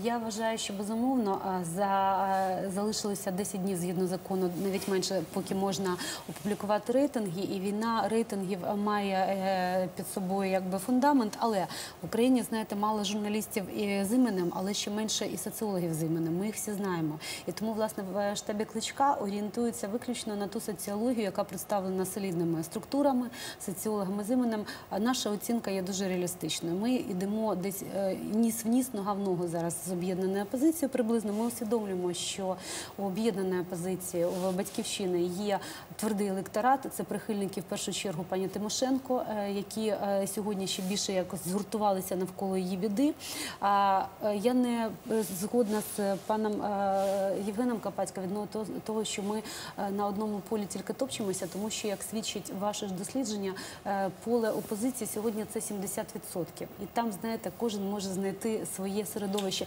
Я вважаю, що безумовно за е, залишилося 10 днів згідно закону, навіть менше, поки можна опублікувати рейтинги, і війна рейтингів має е, під собою якби фундамент. Але в Україні знаєте мало журналістів і з іменем, але ще менше і соціологів з іменем. Ми їх всі знаємо. І тому власне в штабі кличка орієнтуються виключно на ту соціологію, яка представлена солідними структурами, соціологами з іменем. Наша оцінка є дуже реалістичною. Ми йдемо десь е, ніс в ніс, нога в ногу зараз з об'єднаною опозицією. Приблизно ми усвідомлюємо, що у об'єднаної опозиції у батьківщини є твердий електорат. Це прихильники в першу чергу пані Тимошенко, е, які е, сьогодні ще більше якось згуртувалися навколо її біди. Е, я не згодна з паном Євгеном Капацька відносно того- що ми на одному полі тільки топчемося, тому що як свідчить ваше ж дослідження, поле опозиції сьогодні це 70%. І там, знаєте, кожен може знайти своє середовище.